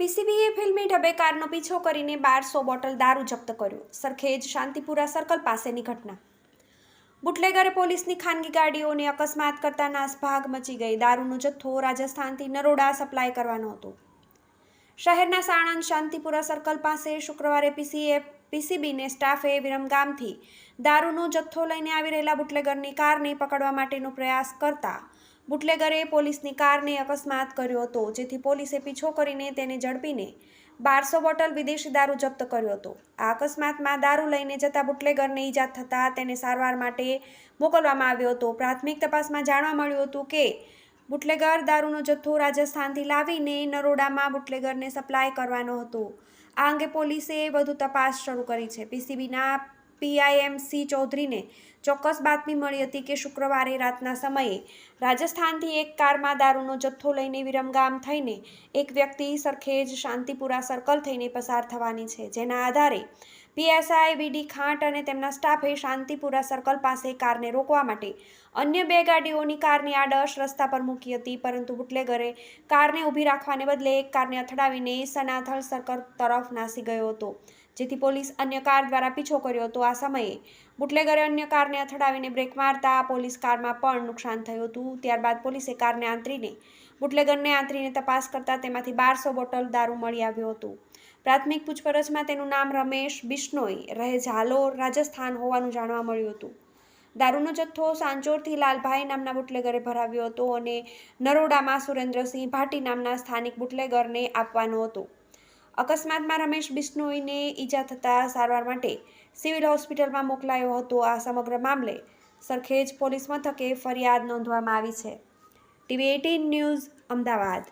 પીસીબીએ ફિલ્મી ઢબે કારનો પીછો કરીને બારસો બોટલ દારૂ જપ્ત કર્યો. સરખેજ શાંતિપુરા સર્કલ પાસેની ઘટના. બુટલેગરે પોલીસની ખાનગી ગાડીઓને અકસ્માત કરતા નાસભાગ મચી ગઈ. દારૂનો જથ્થો રાજસ્થાનથી નરોડા સપ્લાય કરવાનો હતો. શહેરના સાણંદ શાંતિપુરા સર્કલ પાસે શુક્રવારે પીસીએ પીસીબીને સ્ટાફે વિરમગામથી દારૂનો જથ્થો લઈને આવી રહેલા બુટલેગરની કારને પકડવા માટેનો પ્રયાસ કરતા બુટલેગરે પોલીસની કારને અકસ્માત કર્યો હતો, જેથી પોલીસે પીછો કરીને તેને ઝડપીને બારસો બોટલ વિદેશી દારૂ જપ્ત કર્યો હતો. આ અકસ્માતમાં દારૂ લઈને જતા બુટલેગરને ઈજા થતાં તેને સારવાર માટે મોકલવામાં આવ્યો હતો. પ્રાથમિક તપાસમાં જાણવા મળ્યું હતું કે, બુટલેગર દારૂનો જથ્થો રાજસ્થાનથી લાવીને નરોડામાં બુટલેગરને સપ્લાય કરવાનો હતો. આ અંગે પોલીસે વધુ તપાસ શરૂ કરી છે. પીસીબીના પીઆઈએમસી ચૌધરીને ચોક્કસ બાતમી મળી હતી કે શુક્રવારે રાતના સમયે રાજસ્થાનથી એક કારમાં દારૂનો જથ્થો લઈને વિરમગામ થઈને એક વ્યક્તિ સરખેજ શાંતિપુરા સર્કલ થઈને પસાર થવાની છે. જેના આધારે પીએસઆઈ વીડી ખાંટ અને તેમના સ્ટાફે શાંતિપુરા સર્કલ પાસે કારને રોકવા માટે અન્ય બે ગાડીઓની કારની આડશ રસ્તા પર મૂકી હતી, પરંતુ બુટલેગરે કારને ઊભી રાખવાને બદલે એક કારને અથડાવીને સનાથલ સર્કલ તરફ નાસી ગયો હતો, જેથી પોલીસ અન્ય કાર દ્વારા પીછો કર્યો હતો. આ સમયે બુટલેગરે અન્ય કારને અથડાવીને બ્રેક મારતા પોલીસ કારમાં પણ નુકસાન થયું હતું. ત્યારબાદ પોલીસે કારને આંતરીને, બુટલેગરને આંતરીને તપાસ કરતા તેમાંથી બારસો બોટલ દારૂ મળી આવ્યું હતું. પ્રાથમિક પૂછપરછમાં તેનું નામ રમેશ બિશ્નોઈ, રહે ઝાલોર, રાજસ્થાન હોવાનું જાણવા મળ્યું હતું. દારૂનો જથ્થો સાંચોરથી લાલભાઈ નામના બુટલેગરે ભરાવ્યો હતો અને નરોડામાં સુરેન્દ્રસિંહ ભાટી નામના સ્થાનિક બુટલેગરને આપવાનો હતો. અકસ્માતમાં રમેશ બિશ્નોઈને ઈજા થતાં સારવાર માટે સિવિલ હોસ્પિટલમાં મોકલાયો હતો. આ સમગ્ર મામલે સરખેજ પોલીસ મથકે ફરિયાદ નોંધવામાં આવી છે. TV eighteen news Ahmedabad.